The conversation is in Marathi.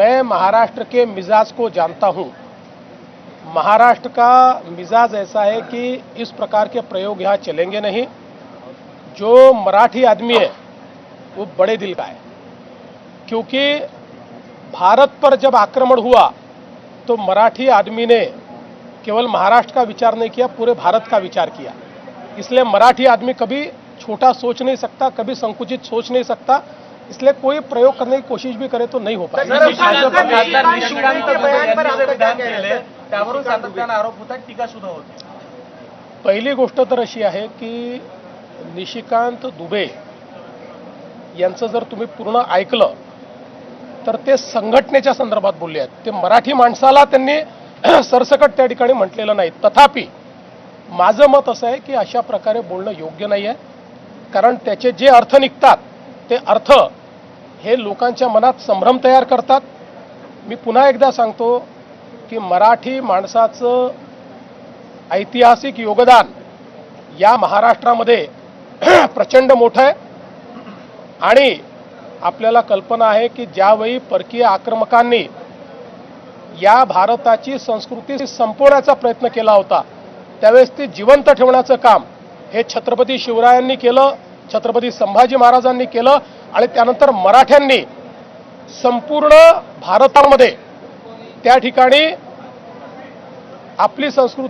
मैं महाराष्ट्र के मिजाज को जानता हूँ। महाराष्ट्र का मिजाज ऐसा है कि इस प्रकार के प्रयोग यहाँ चलेंगे नहीं। जो मराठी आदमी है, वो बड़े दिल का है। क्योंकि भारत पर जब आक्रमण हुआ तो मराठी आदमी ने केवल महाराष्ट्र का विचार नहीं किया, पूरे भारत का विचार किया। इसलिए मराठी आदमी कभी छोटा सोच नहीं सकता, कभी संकुचित सोच नहीं सकता। इसलिए कोई प्रयोग करने की कोशिश भी करे तो नहीं हो पाएगा पहिली गोष्ट तर अशी आहे की निशिकांत दुबे यांचं जर तुम्ही पूर्ण ऐकलं तर ते संघटनेच्या संदर्भात बोलले आहेत ते मराठी माणसाला त्यांनी सरसकट त्या ठिकाणी म्हटलेलं नाही तथापि माझं मत असं आहे की अशा प्रकारे बोलणं योग्य नाही आहे कारण त्याचे जे अर्थ निघतात ते अर्थ हे लोकांच्या मनात संभ्रम तयार करतात. मी पुन्हा एकदा सांगतो की मराठी माणसाचं ऐतिहासिक योगदान या महाराष्ट्रामध्ये प्रचंड मोठं आहे. आणि आपल्याला कल्पना आहे की ज्यावेळी परकीय आक्रमकांनी या भारताची संस्कृती संपवण्याचा प्रयत्न केला होता त्यावेळेस ती जिवंत ठेवण्याचं काम हे छत्रपती शिवरायांनी केलं छत्रपती संभाजी महाराजांनी केलं आणि त्यानंतर मराठ्यांनी संपूर्ण भारतामध्ये त्या ठिकाणी आपली संस्कृती